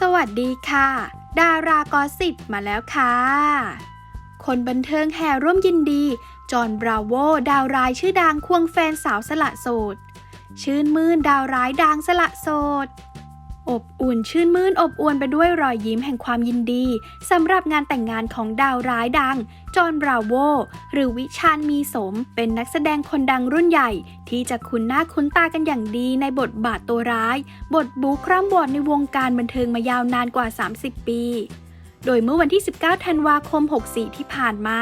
สวัสดีค่ะ ดารากอสิบมาแล้วค่ะ คนบันเทิงแห่ร่วมยินดี จอห์นบราโว ดาวร้ายชื่อดังควงแฟนสาวสละโสด ชื่นมื่นดาวร้ายดังสละโสด อบอุ่นชื่นมื่นอบอวลไปด้วยรอยยิ้มแห่งความยินดีสำหรับงานแต่งงานของดาวร้ายดัง จอห์นบราโว หรือวิชาญมีสม เป็นนักแสดงคนดังรุ่นใหญ่ ที่จะคุ้นหน้าคุ้นตากันอย่างดีในบทบาทตัวร้าย บทบูคร่ำบอดในวงการบันเทิงมายาวนานกว่า 30 ปี โดยเมื่อวันที่ 19 ธันวาคม 64 ที่ผ่านมา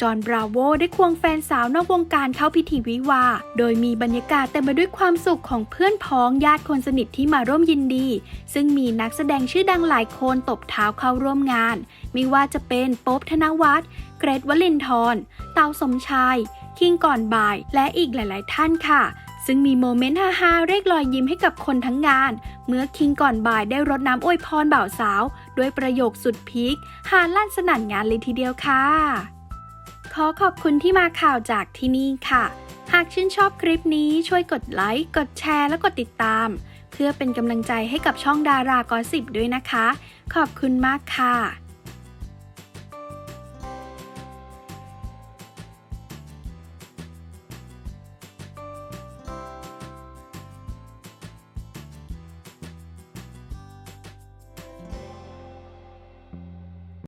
จอห์นบราโวได้ควงแฟนสาวนอกวงการเข้าพิธีวิวา โดยมีบรรยากาศเต็มไปด้วยความสุขของเพื่อนพ้องญาติคนสนิทที่มาร่วมยินดี ซึ่งมีนักแสดงชื่อดังหลายคนตบเท้าเข้าร่วมงาน ไม่ว่าจะเป็นโป๊บธนวัฒน์ เกรทวลินทร์เตาสมชาย คิงก่อนบ่าย และอีกหลาย ๆ ท่านค่ะ ซึ่งมีโมเมนต์ฮาๆเรียกรอยยิ้มให้กับคนทั้งงาน เมื่อคิงก่อนบ่ายได้รดน้ำอวยพรบ่าวสาว ด้วยประโยคสุดพีคฮาลั่นสนั่นงานเลยทีเดียวค่ะ ขอขอบคุณที่มาข่าวจากที่นี่ค่ะ หากชื่นชอบคลิปนี้ช่วยกดไลค์กดแชร์และกดติดตาม เพื่อเป็นกำลังใจให้กับช่องดารากอสิบด้วยนะคะ ขอบคุณมากค่ะ